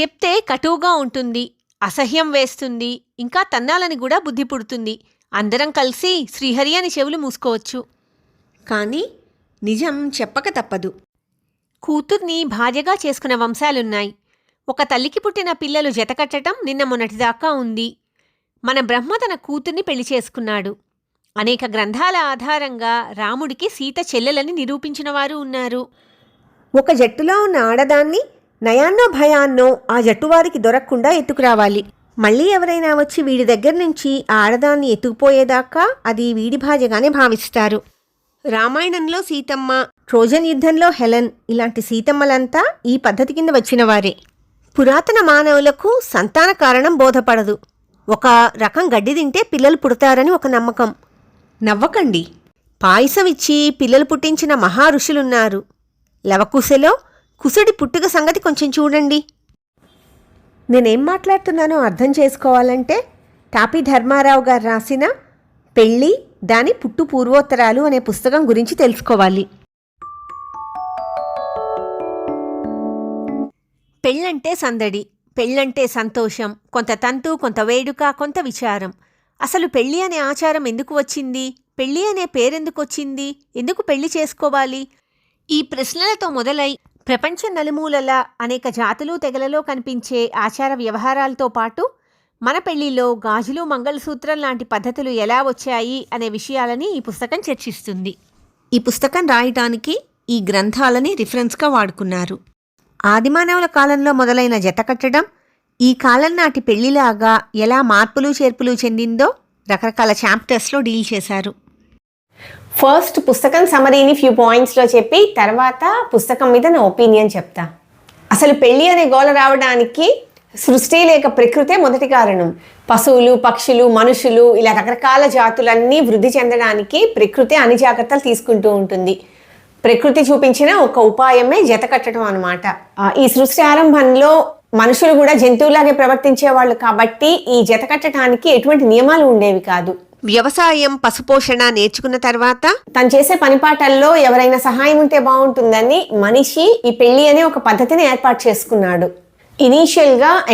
చెప్తే కటువుగా ఉంటుంది అసహ్యం వేస్తుంది ఇంకా తన్నాలని కూడా బుద్ధి పుడుతుంది. అందరం కలిసి శ్రీహరి అని చెవులు మూసుకోవచ్చు. కానీ నిజం చెప్పక తప్పదు. కూతుర్ని భార్యగా చేసుకున్న వంశాలున్నాయి. ఒక తల్లికి పుట్టిన పిల్లలు జతకట్టడం నిన్న మొన్నటిదాకా ఉంది. మన బ్రహ్మ తన కూతుర్ని పెళ్ళి చేసుకున్నాడు. అనేక గ్రంథాల ఆధారంగా రాముడికి సీత చెల్లెలని నిరూపించిన వారు ఉన్నారు. ఒక జట్టులో ఉన్న ఆడదాన్ని నయాన్నో భయాన్నో ఆ జట్టువారికి దొరక్కుండా దొరకకుండా ఎత్తుకురావాలి. మళ్ళీ ఎవరైనా వచ్చి వీడి దగ్గర నుంచి ఆ ఆడదాన్ని ఎత్తుకుపోయేదాకా అది వీడి భార్యగానే భావిస్తారు. రామాయణంలో సీతమ్మ ట్రోజన్ యుద్ధంలో హెలెన్ ఇలాంటి సీతమ్మలంతా ఈ పద్ధతి కింద వచ్చినవారే. పురాతన మానవులకు సంతాన కారణం బోధపడదు. ఒక రకం గడ్డి తింటే పిల్లలు పుడతారని ఒక నమ్మకం. నవ్వకండి. పాయసం ఇచ్చి పిల్లలు పుట్టించిన మహా ఋషులున్నారు. లవకుశలో కుసుడి పుట్టుక సంగతి కొంచెం చూడండి. నేనేం మాట్లాడుతున్నానో అర్థం చేసుకోవాలంటే టాపి ధర్మారావు గారు రాసిన పెళ్ళి దాని పుట్టు పూర్వోత్తరాలు అనే పుస్తకం గురించి తెలుసుకోవాలి. పెళ్ళంటే సందడి పెళ్ళంటే సంతోషం కొంత తంతు కొంత వేడుక కొంత విచారం. అసలు పెళ్ళి అనే ఆచారం ఎందుకు వచ్చింది? పెళ్ళి అనే పేరెందుకు వచ్చింది? ఎందుకు పెళ్ళి చేసుకోవాలి? ఈ ప్రశ్నలతో మొదలై ప్రపంచ నలుమూలల అనేక జాతులు తెగలలో కనిపించే ఆచార వ్యవహారాలతో పాటు మన పెళ్ళిలో గాజులు మంగళసూత్రం లాంటి పద్ధతులు ఎలా వచ్చాయి అనే విషయాలని ఈ పుస్తకం చర్చిస్తుంది. ఈ పుస్తకం రాయటానికి ఈ గ్రంథాలని రిఫరెన్స్గా వాడుకున్నారు. ఆదిమానవుల కాలంలో మొదలైన జత కట్టడం ఈ కాలం నాటి పెళ్ళిలాగా ఎలా మార్పులు చేర్పులు చెందిందో రకరకాల చాప్టర్స్లో డీల్ చేశారు. ఫస్ట్ పుస్తకం సమరీని ఫ్యూ పాయింట్స్లో చెప్పి తర్వాత పుస్తకం మీద నా ఒపీనియన్ చెప్తా. అసలు పెళ్ళి అనే గోల రావడానికి సృష్టి లేక ప్రకృతే మొదటి కారణం. పశువులు పక్షులు మనుషులు ఇలా రకరకాల జాతులన్నీ వృద్ధి చెందడానికి ప్రకృతి అన్ని జాగ్రత్తలు తీసుకుంటూ ఉంటుంది. ప్రకృతి చూపించిన ఒక ఉపాయమే జత కట్టడం అనమాట ఈ సృష్టి ఆరంభంలో మనుషులు కూడా జంతువులాగే ప్రవర్తించే వాళ్ళు కాబట్టి ఈ జత కట్టడానికి ఎటువంటి నియమాలు ఉండేవి కాదు. వ్యవసాయం పశుపోషణ నేర్చుకున్న తర్వాత? తను చేసే పనిపాటల్లో ఎవరైనా సహాయం ఉంటే బాగుంటుందని మనిషి ఈ పెళ్ళి అనే ఒక పద్ధతిని ఏర్పాటు చేసుకున్నాడు. ఇనీషియల్గా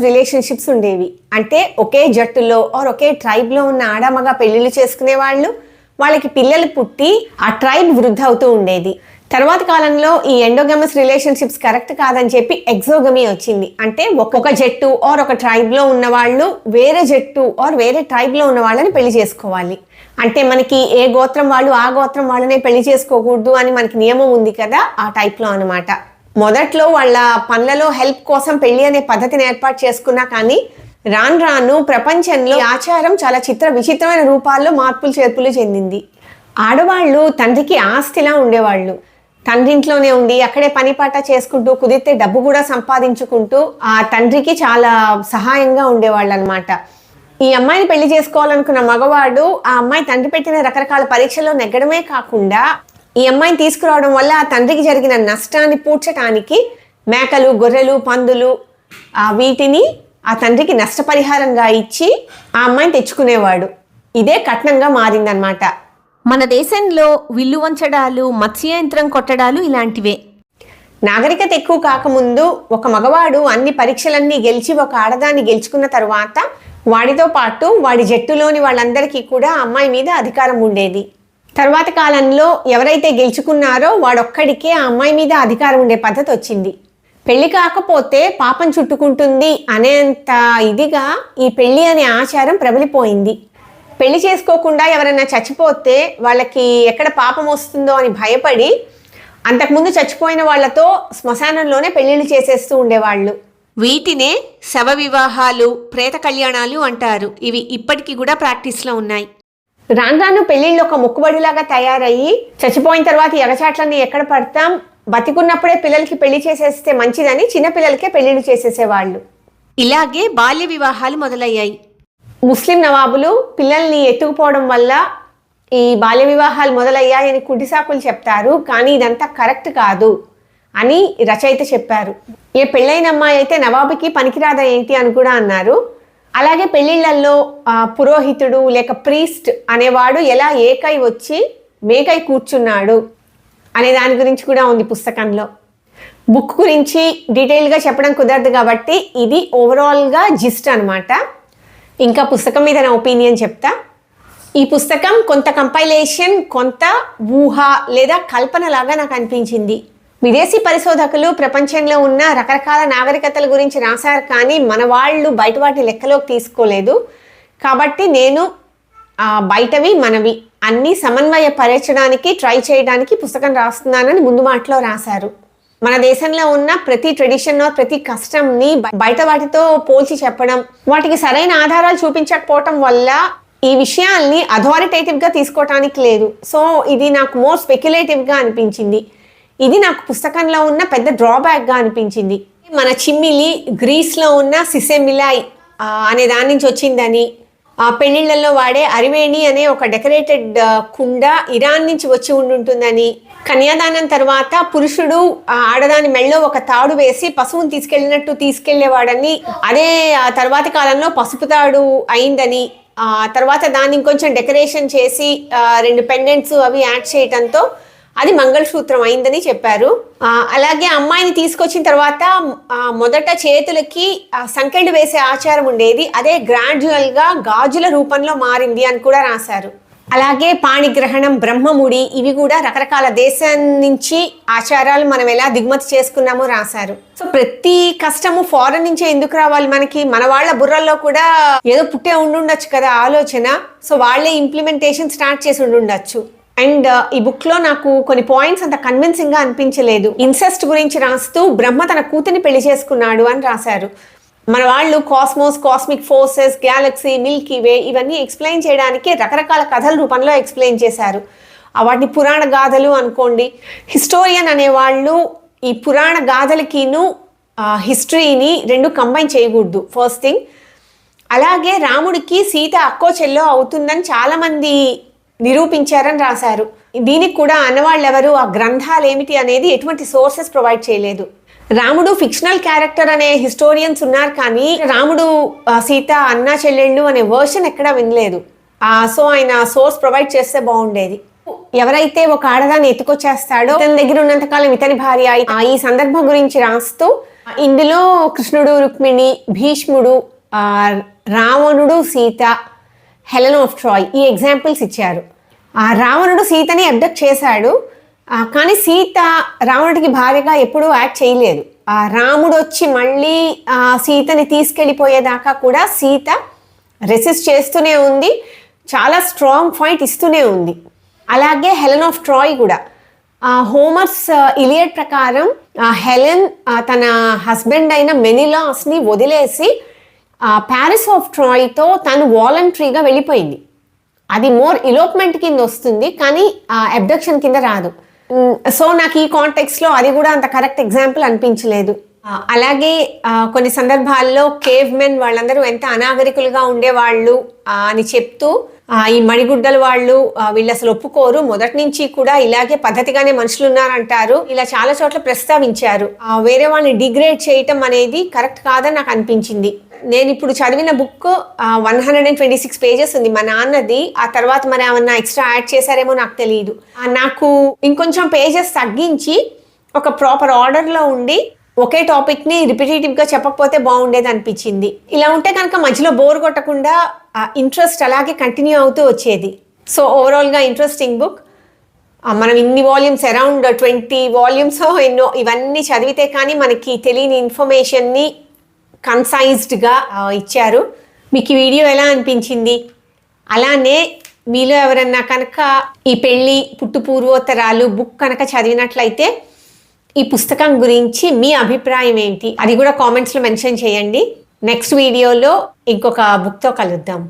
రిలేషన్షిప్స్ ఉండేవి. అంటే ఒకే జట్టులో ఆర్ ఒకే ట్రైబ్లో ఉన్న ఆడమగ పెళ్ళిళ్ళు చేసుకునే వాళ్ళు వాళ్ళకి పిల్లలు పుట్టి ఆ ట్రైబ్ వృద్ధి అవుతూ ఉండేది. తర్వాత కాలంలో ఈ ఎండోగమస్ రిలేషన్షిప్స్ కరెక్ట్ కాదని చెప్పి ఎగ్జోగమీ వచ్చింది. అంటే ఒక్కొక్క జట్టు ఆర్ ఒక ట్రైబ్లో ఉన్న వాళ్ళు వేరే జట్టు ఆర్ వేరే ట్రైబ్లో ఉన్న వాళ్ళని పెళ్ళి చేసుకోవాలి. అంటే మనకి ఏ గోత్రం వాళ్ళు ఆ గోత్రం వాళ్ళనే పెళ్ళి చేసుకోకూడదు అని మనకి నియమం ఉంది కదా ఆ టైప్లో అనమాట మొదట్లో వాళ్ళ పనులలో హెల్ప్ కోసం పెళ్ళి అనే పద్ధతిని ఏర్పాటు చేసుకున్నా కానీ రాను రాను ప్రపంచంలో ఆచారం చాలా చిత్ర విచిత్రమైన రూపాల్లో మార్పులు చేర్పులు చెందింది. ఆడవాళ్ళు తండ్రికి ఆస్తిలా ఉండేవాళ్ళు. తండ్రింట్లోనే ఉండి అక్కడే పని పాట చేసుకుంటూ కుదిరితే డబ్బు కూడా సంపాదించుకుంటూ ఆ తండ్రికి చాలా సహాయంగా ఉండేవాళ్ళు అనమాట ఈ అమ్మాయిని పెళ్ళి చేసుకోవాలనుకున్న మగవాడు ఆ అమ్మాయి తండ్రి పెట్టిన రకరకాల పరీక్షల్లో నెగ్గడమే కాకుండా ఈ అమ్మాయిని తీసుకురావడం వల్ల ఆ తండ్రికి జరిగిన నష్టాన్ని పూడ్చడానికి మేకలు గొర్రెలు పందులు ఆ వీటిని ఆ తండ్రికి నష్టపరిహారంగా ఇచ్చి ఆ అమ్మాయిని తెచ్చుకునేవాడు. ఇదే కట్నంగా మారిందనమాట. మన దేశంలో విల్లు వంచడాలు మత్స్యయంత్రం కొట్టడాలు ఇలాంటివే. నాగరికత ఎక్కువ కాకముందు ఒక మగవాడు అన్ని పరీక్షలన్నీ గెలిచి ఒక ఆడదాన్ని గెలుచుకున్న తర్వాత వాడితో పాటు వాడి జట్టులోని వాళ్ళందరికీ కూడా అమ్మాయి మీద అధికారం ఉండేది. తర్వాత కాలంలో ఎవరైతే గెలుచుకున్నారో వాడొక్కడికే ఆ అమ్మాయి మీద అధికారం ఉండే పద్ధతి వచ్చింది. పెళ్ళి కాకపోతే పాపం చుట్టుకుంటుంది అనేంత ఇదిగా ఈ పెళ్ళి అనే ఆచారం ప్రబలిపోయింది. పెళ్ళి చేసుకోకుండా ఎవరైనా చచ్చిపోతే వాళ్ళకి ఎక్కడ పాపం వస్తుందో అని భయపడి అంతకుముందు చచ్చిపోయిన వాళ్ళతో శ్మశానంలోనే పెళ్ళిళ్ళు చేసేస్తూ ఉండేవాళ్ళు. వీటినే శవ వివాహాలు ప్రేత కళ్యాణాలు అంటారు. ఇవి ఇప్పటికీ కూడా ప్రాక్టీస్లో ఉన్నాయి. రాను రాను పెళ్ళిళ్ళు ఒక మొక్కుబడిలాగా తయారయ్యి చచ్చిపోయిన తర్వాత ఎగచాట్లన్నీ ఎక్కడ పడతాం? బతికున్నప్పుడే పిల్లలకి పెళ్ళి చేసేస్తే మంచిదని చిన్నపిల్లలకే పెళ్ళిళ్ళు చేసేసేవాళ్ళు. ఇలాగే బాల్య వివాహాలు మొదలయ్యాయి. ముస్లిం నవాబులు పిల్లల్ని ఎత్తుకుపోవడం వల్ల ఈ బాల్య వివాహాలు మొదలయ్యాయని కుటిసాకులు చెప్తారు కానీ ఇదంతా కరెక్ట్ కాదు అని రచయిత చెప్పారు. ఏ పెళ్ళైన అమ్మాయి అయితే నవాబుకి పనికిరాదా ఏంటి అని కూడా అన్నారు. అలాగే పెళ్ళిళ్ళల్లో పురోహితుడు లేక ప్రీస్ట్ అనేవాడు ఎలా ఏకై వచ్చి మేకై కూర్చున్నాడు అనే దాని గురించి కూడా ఉంది పుస్తకంలో. బుక్ గురించి డీటెయిల్గా చెప్పడం కుదరదు కాబట్టి ఇది ఓవరాల్గా జిస్ట్ అనమాట ఇంకా పుస్తకం మీద నా ఒపీనియన్ చెప్తా. ఈ పుస్తకం కొంత కంపైలేషన్ కొంత ఊహ లేదా కల్పనలాగా నాకు అనిపించింది. విదేశీ పరిశోధకులు ప్రపంచంలో ఉన్న రకరకాల నాగరికతల గురించి రాశారు కానీ మన వాళ్ళు బయట వాటి లెక్కలోకి తీసుకోలేదు. కాబట్టి నేను బయటవి మనవి అన్నీ సమన్వయపరచడానికి ట్రై చేయడానికి పుస్తకం రాస్తున్నానని ముందు మాటలో రాశారు. మన దేశంలో ఉన్న ప్రతి ట్రెడిషన్ ప్రతి కష్టంని బయట వాటితో పోల్చి చెప్పడం వాటికి సరైన ఆధారాలు చూపించకపోవటం వల్ల ఈ విషయాల్ని అథారిటేటివ్గా తీసుకోవటానికి లేదు. సో ఇది నాకు మోర్ స్పెక్యులేటివ్గా అనిపించింది. ఇది నాకు పుస్తకంలో ఉన్న పెద్ద డ్రాబ్యాక్గా అనిపించింది. మన చిమ్మిలి గ్రీస్లో ఉన్న సిసెమిలాయ్ అనే దాని నుంచి వచ్చిందని పెళ్ళిళ్ళలో వాడే అరివేణి అనే ఒక డెకరేటెడ్ కుండ ఇరాన్ నుంచి వచ్చి ఉండుంటుందని. కన్యాదానం తర్వాత పురుషుడు ఆడదాని మెళ్ళో ఒక తాడు వేసి పశువుని తీసుకెళ్ళినట్టు తీసుకెళ్ళేవాడని అదే తర్వాతి కాలంలో పసుపు తాడు అయిందని. ఆ తర్వాత దాన్ని ఇంకొంచెం డెకరేషన్ చేసి రెండు పెండెంట్స్ అవి యాడ్ చేయటంతో అది మంగళసూత్రం అయిందని చెప్పారు. అలాగే అమ్మాయిని తీసుకొచ్చిన తర్వాత మొదట చేతులకి సంకెళ్ళు వేసే ఆచారం ఉండేది. అదే గ్రాడ్యువల్గా గాజుల రూపంలో మారింది అని కూడా రాశారు. అలాగే పాణిగ్రహణం బ్రహ్మముడి ఇవి కూడా రకరకాల దేశం నుంచి ఆచారాలు మనం ఎలా దిగుమతి చేసుకున్నామో రాశారు. సో ప్రతి కష్టము ఫారెన్ నుంచే ఎందుకు రావాలి మనకి? మన వాళ్ళ బుర్రల్లో కూడా ఏదో పుట్టే ఉండుండొచ్చు కదా ఆలోచన. సో వాళ్ళే ఇంప్లిమెంటేషన్ స్టార్ట్ చేసి ఉండుండొచ్చు. అండ్ uh, ఈ బుక్లో నాకు కొన్ని పాయింట్స్ అంత కన్విన్సింగ్గా అనిపించలేదు. ఇన్సెస్ట్ గురించి రాస్తూ బ్రహ్మ తన కూతుని పెళ్ళి చేసుకున్నాడు అని రాశారు. మన వాళ్ళు cosmos cosmic forces galaxy Milky Way ఇవన్నీ ఎక్స్ప్లెయిన్ చేయడానికి రకరకాల కథల రూపంలో ఎక్స్ప్లెయిన్ చేశారు. వాటిని పురాణ గాథలు అనుకోండి. హిస్టోరియన్ అనేవాళ్ళు ఈ పురాణ గాథలకిను హిస్టరీని రెండు కంబైన్ చేయకూడదు. ఫస్ట్ థింగ్ అలాగే రాముడికి సీత అక్కో చెల్లో అవుతుందని చాలామంది నిరూపించారని రాశారు. దీనికి కూడా అన్నవాళ్ళు ఎవరు ఆ గ్రంథాలు ఏమిటి అనేది ఎటువంటి సోర్సెస్ ప్రొవైడ్ చేయలేదు. రాముడు ఫిక్షనల్ క్యారెక్టర్ అనే హిస్టోరియన్స్ ఉన్నారు కానీ రాముడు సీత అన్నా చెల్లెళ్ళు అనే వర్షన్ ఎక్కడా వినలేదు. ఆ, సో ఆయన సోర్స్ ప్రొవైడ్ చేస్తే బాగుండేది. ఎవరైతే ఒక ఆడదాన్ని ఎత్తుకొచ్చేస్తాడో తన దగ్గర ఉన్నంతకాలం ఇతని భార్య ఆ, ఈ సందర్భం గురించి రాస్తూ ఇందులో కృష్ణుడు రుక్మిణి భీష్ముడు రావణుడు సీత హెలెన్ ఆఫ్ ట్రాయ్ ఈ ఎగ్జాంపుల్స్ ఇచ్చారు. ఆ రావణుడు సీతని అబ్డక్ట్ చేశాడు. కానీ సీత రావణుడికి భార్యగా ఎప్పుడూ యాక్ట్ చేయలేదు. ఆ రాముడు వచ్చి మళ్ళీ ఆ, సీతని తీసుకెళ్ళిపోయేదాకా కూడా సీత రెసిస్ట్ చేస్తూనే ఉంది. చాలా స్ట్రాంగ్ ఫైట్ ఇస్తూనే ఉంది. అలాగే హెలెన్ ఆఫ్ ట్రాయ్ కూడా. ఆ, హోమర్స్ ఇలియట్ ఇలియడ్ ప్రకారం హెలెన్ తన హస్బెండ్ అయిన మెనిలాస్ని వదిలేసి ప్యారిస్ ఆఫ్ ట్రాయ్తో తను వాలంటరీగా వెళ్ళిపోయింది. అది మోర్ ఇలోప్మెంట్ కింద వస్తుంది కానీ అబ్డక్షన్ కింద రాదు. సో నాకు ఈ కాంటెక్స్లో అది కూడా అంత కరెక్ట్ ఎగ్జాంపుల్ అనిపించలేదు. ఆ, అలాగే ఆ, కొన్ని సందర్భాల్లో కేవ్ మెన్ వాళ్ళందరూ ఎంత అనాగరికులుగా ఉండేవాళ్ళు ఆ, అని చెప్తూ ఆ, ఈ మడిగుడ్డల వాళ్ళు వీళ్ళు అసలు ఒప్పుకోరు. మొదటి నుంచి కూడా ఇలాగే పద్ధతిగానే మనుషులు ఉన్నారంటారు ఇలా చాలా చోట్ల ప్రస్తావించారు. వేరే వాళ్ళని డిగ్రేడ్ చేయటం అనేది కరెక్ట్ కాదని నాకు అనిపించింది. నేను ఇప్పుడు చదివిన book one hundred and twenty six pages ఉంది. మా నాన్నది. ఆ తర్వాత మరి ఏమన్నా ఎక్స్ట్రా యాడ్ చేశారేమో నాకు తెలియదు నాకు ఇంకొంచెం పేజెస్ తగ్గించి ఒక ప్రాపర్ ఆర్డర్లో ఉండి ఒకే టాపిక్ని రిపిటేటివ్గా చెప్పకపోతే బాగుండేది అనిపించింది. ఇలా ఉంటే కనుక మధ్యలో బోర్ కొట్టకుండా ఇంట్రెస్ట్ అలాగే కంటిన్యూ అవుతూ వచ్చేది. సో ఓవరాల్గా ఇంట్రెస్టింగ్ బుక్. మనం ఇన్ని వాల్యూమ్స్ అరౌండ్ ట్వంటీ వాల్యూమ్స్ ఎన్నో ఇవన్నీ చదివితే కానీ మనకి తెలియని ఇన్ఫర్మేషన్ని కన్సైజ్డ్గా ఇచ్చారు. మీకు ఈ వీడియో ఎలా అనిపించింది? అలానే మీలో ఎవరన్నా కనుక ఈ పెళ్ళి పుట్టు పూర్వోత్తరాలు బుక్ కనుక చదివినట్లయితే ఈ పుస్తకం గురించి మీ అభిప్రాయం ఏంటి? అది కూడా కామెంట్స్లో మెన్షన్ చేయండి. నెక్స్ట్ వీడియోలో ఇంకొక బుక్తో కలుద్దాం.